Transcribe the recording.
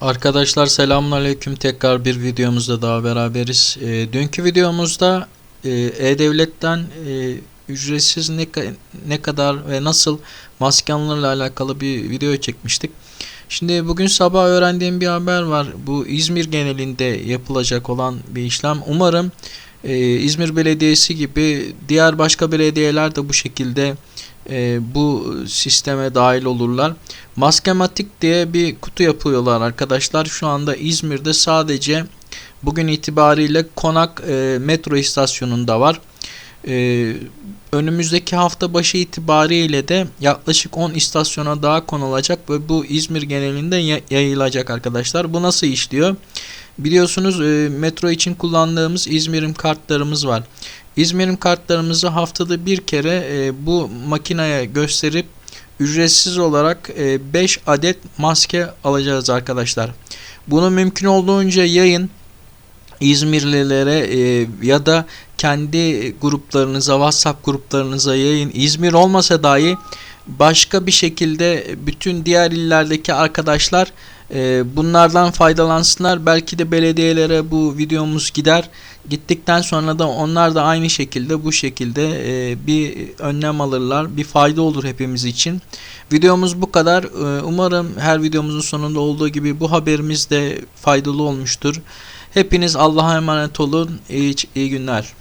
Arkadaşlar selamünaleyküm. Tekrar bir videomuzda daha beraberiz. E, dünkü videomuzda e, E-Devlet'ten e, ücretsiz ne, ne kadar ve nasıl maske alınırla alakalı bir video çekmiştik. Şimdi bugün sabah öğrendiğim bir haber var. Bu İzmir genelinde yapılacak olan bir işlem. Umarım e, İzmir Belediyesi gibi diğer başka belediyeler de bu şekilde e, bu sisteme dahil olurlar. Maskematik diye bir kutu yapıyorlar arkadaşlar. Şu anda İzmir'de sadece bugün itibariyle Konak e, metro istasyonunda var. E, önümüzdeki hafta başı itibariyle de yaklaşık 10 istasyona daha konulacak ve bu İzmir genelinde ya- yayılacak arkadaşlar. Bu nasıl işliyor? Biliyorsunuz e, metro için kullandığımız İzmir'im kartlarımız var. İzmir'im kartlarımızı haftada bir kere e, bu makineye gösterip ücretsiz olarak 5 adet maske alacağız arkadaşlar. Bunu mümkün olduğunca yayın İzmirlilere e, ya da kendi gruplarınıza, WhatsApp gruplarınıza yayın. İzmir olmasa dahi başka bir şekilde bütün diğer illerdeki arkadaşlar e, bunlardan faydalansınlar. Belki de belediyelere bu videomuz gider. Gittikten sonra da onlar da aynı şekilde bu şekilde e, bir önlem alırlar. Bir fayda olur hepimiz için. Videomuz bu kadar. E, Umarım her videomuzun sonunda olduğu gibi bu haberimiz de faydalı olmuştur. Hepiniz Allah'a emanet olun. İyi, iyi günler.